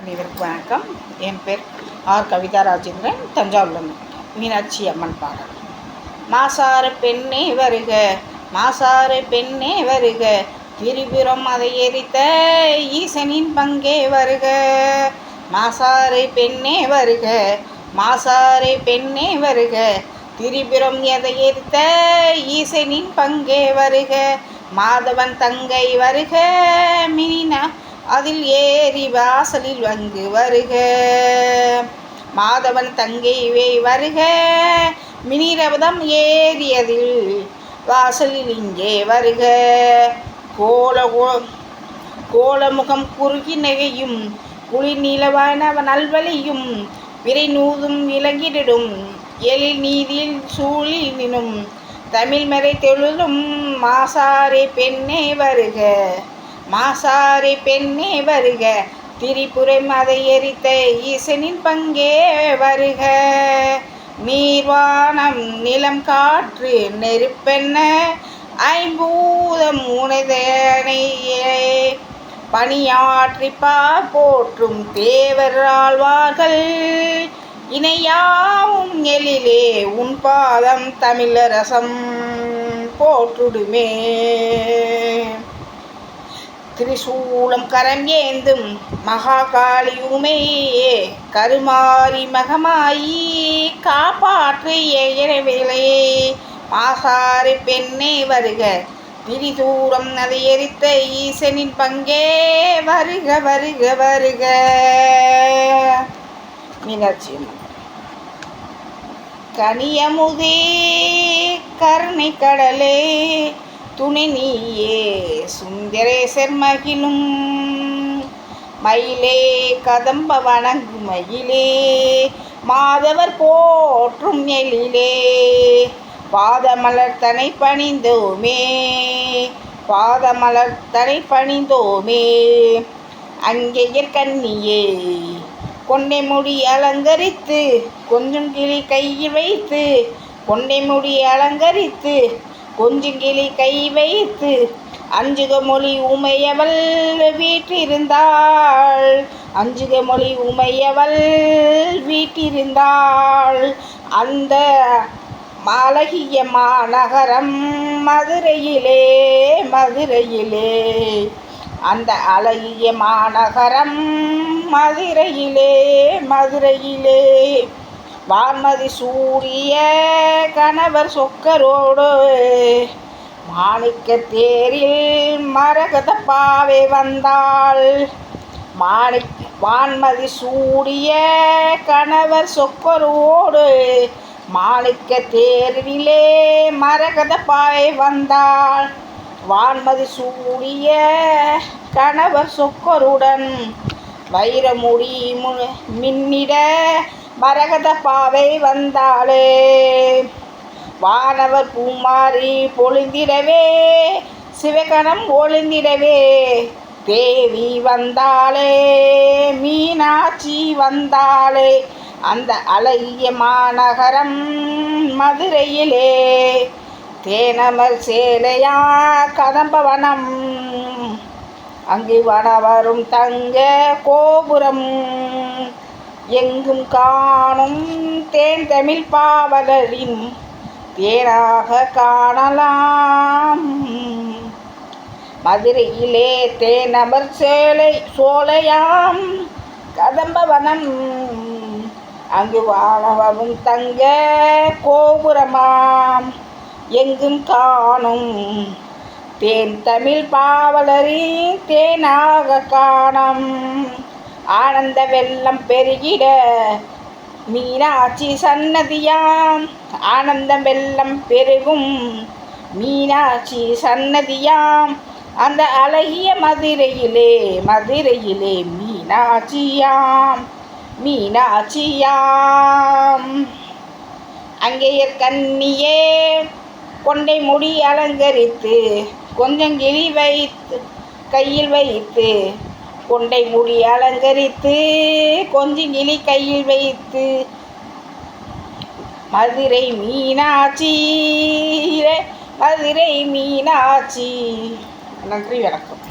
அனைவருக்கும் வணக்கம். என் பேர் ஆர். கவிதா ராஜேந்திரன் தஞ்சாவூர்லேருந்து மீனாட்சி அம்மன் பாடல். மாசார பெண்ணே வருக மாசார பெண்ணே வருக திரிபுரம் அதை எரித்த ஈசனின் பங்கே வருக. மாசாரை பெண்ணே வருக மாசாரை பெண்ணே வருக திரிபுரம் எதை எரித்த ஈசனின் பங்கே வருக. மாதவன் தங்கை வருக மினினா அதில் ஏறி வாசலில் வந்து வருக. மாதவன் தங்கைவே வருக. மினிரவதம் ஏறியதில் வாசலில் இங்கே வருக. கோல கோலமுகம் குறுகி நகையும் குளிர் நீளவான நல்வழியும் விரை நூதும் விலங்கிடிடும் எழில் நீதியில் சூழில் நினும் தமிழ் மறை தெழுதும் மாசாரே பெண்ணே வருக. மாசாரி பெண்ணே வருக. திரிபுரை அதை எரித்த ஈசனின் பங்கே வருக. நீர்வானம் நிலம் காற்று நெருப்பென்ன. ஐம்பூதம் உனதனையே பணியாற்றிப்பா போற்றும் தேவர் ஆழ்வார்கள். இணையாவும் எழிலே உன் பாதம் தமிழரசம் போற்றுடுமே. திரிசூலம் கரம் ஏந்தும் மகாகாளியுமையே கருமாரி மகமாயி காப்பாற்று வேலையே மாசாறு பெண்ணே வருக பிரிதூரம் அதை எரித்த ஈசனின் பங்கே வருக வருக வருக. மீனாட்சி கனியமுதே கருணை கடலே துணை நீயே சுந்தரேசர் மகிழும். மயிலே கதம்ப வணங்கும் மயிலே மாதவர் போற்றும் எழிலே. பாதமலர் தனை பணிந்தோமே பாதமலர் தனை பணிந்தோமே. அங்கேயர் கண்ணியே கொண்டை முடி அலங்கரித்து கொஞ்சம் கிளி கையில் வைத்து கொண்டை முடி அலங்கரித்து கொஞ்சிங்கிளி கை வைத்து அஞ்சுக மொழி உமையவள் வீட்டிருந்தாள் அஞ்சுக மொழி உமையவள் வீட்டிருந்தாள் அந்த மாலகிய மாநகரம் மதுரையிலே மதுரையிலே. அந்த அழகிய மாநகரம் மதுரையிலே மதுரையிலே. வான்மதி சூரிய கணவர் சொக்கரோடு மாணிக்க தேரில் மரகத பாவை வந்தாள். மாணிக் வான்மதி சூடிய கணவர் சொக்கரோடு மாணிக்க தேரிலே மரகத பாவை வந்தாள். வான்மதி சூடிய கணவர் சொக்கருடன் வைரமுடி மின்னிட மரகத பாவை வந்தாளே. வானவர் பூமாரி பொழிந்திடவே சிவகணம் ஒளிந்திடவே தேவி வந்தாளே மீனாட்சி வந்தாளே அந்த அழகிய மாநகரம் மதுரையிலே. தேனமர் சேலையா கதம்பவனம் அங்கு வனவரும் தங்க கோபுரம் எங்கும் காணும் தேன் தமிழ் பாவலரின் தேனாக காணலாம். மதுரையிலே தேனமர் சேலை சோலையாம் கதம்பவனம். அங்கு வாழவும் தங்க கோபுரமாம். எங்கும் காணும் தேன் தமிழ் பாவலரின் தேனாக காணம். ஆனந்த வெள்ளம் பெருகிட. மீனாட்சி சன்னதியாம். ஆனந்தம் வெள்ளம் பெருகும். மீனாட்சி சன்னதியாம். அந்த அழகிய மதுரையிலே மதுரையிலே மீனாட்சியாம். மீனாட்சியாம். அங்கேயே கண்ணியே கொண்டை முடி அலங்கரித்து கொஞ்சம் கிழி வைத்து கையில் வைத்து கொண்டை முடி அலங்கரித்து கொஞ்சி கிளி கையில் வைத்து மதுரை மீனாட்சி மதுரை மீனாட்சி. நன்றி வணக்கம்.